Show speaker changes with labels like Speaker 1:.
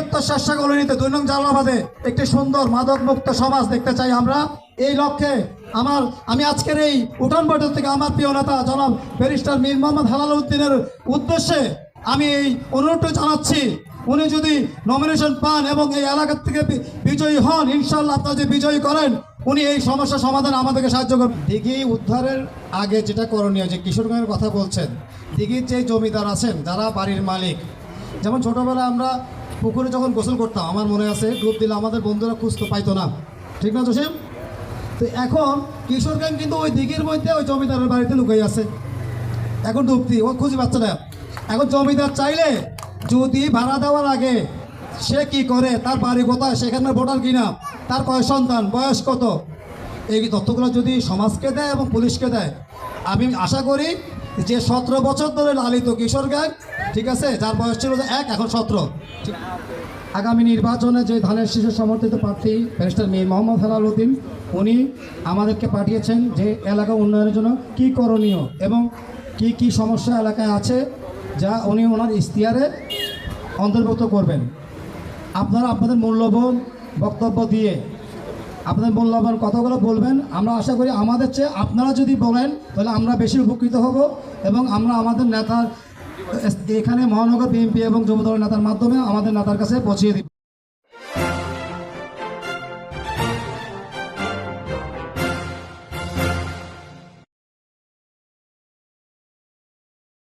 Speaker 1: বৃহত্তর শাসা কলোনিতে দুই নং জালাবাদে একটি সুন্দর মাদক মুক্ত সমাজ দেখতে চাই আমরা। এই লক্ষ্যে আমার আমি আজকের এই উঠান বৈঠক থেকে আমার প্রিয় নেতা জনাব ব্যারিস্টার মীর মোহাম্মদ হালাল উদ্দিনের উদ্দেশ্যে আমি এই অনুরোধটা জানাচ্ছি। উনি যদি নমিনেশন পান এবং এই এলাকা থেকে বিজয়ী হন ইনশাল্লাহ আপনারা যদি বিজয়ী করেন, উনি এই সমস্যা সমাধান আমাদেরকে সাহায্য করবেন। দিঘি উদ্ধারের আগে যেটা করণীয়, যে কিশোরগঞ্জের কথা বলছেন, দিঘির যে জমিদার আছেন, যারা বাড়ির মালিক, যেমন ছোটোবেলায় আমরা পুকুরে যখন গোসল করতাম, আমার মনে আছে, ডুব দিলে আমাদের বন্ধুরা খুঁজতে পাইতো না। ঠিক না, জসিম? তো এখন কিশোরগঞ্জ কিন্তু ওই দিঘির মধ্যে ওই জমিদারের বাড়িতে লুকাই আছে। এখন ডুবতি ও খুঁজে পাচ্ছে না। এখন জমিদার চাইলে যদি ভাড়া দেওয়ার আগে সে কি করে, তার বাড়ি কোথায়, সেখানে ভোটার কিনা, তার কয় সন্তান, বয়স কত? এই তথ্যগুলো যদি সমাজকে দেয় এবং পুলিশকে দেয়, আমি আশা করি যে সতেরো বছর ধরে লালিত কিশোর গ্যাং ঠিক আছে? যার বয়স ছিল এক, এখন সতেরো। আগামী নির্বাচনে যে ধানের শীষে সমর্থিত প্রার্থী ব্যারিস্টার মীর মোহাম্মদ হেলাল উদ্দিন, উনি আমাদেরকে পাঠিয়েছেন যে এলাকা উন্নয়নের জন্য কি করণীয় এবং কি কি সমস্যা এলাকায় আছে, যা উনি ওনার ইশতিয়ারে অন্তর্ভুক্ত করবেন। আপনারা আপনাদের মূল্যবান বক্তব্য দিয়ে আপনাদের মূল্যবান কথাগুলো বলবেন। আমরা আশা করি আমাদের চেয়ে আপনারা যদি বলেন, তাহলে আমরা বেশি উপকৃত হব এবং আমরা আমাদের নেতার এখানে মহানগর বিএনপি এবং যুবদলের নেতার মাধ্যমে আমাদের নেতার কাছে পৌঁছিয়ে দিব।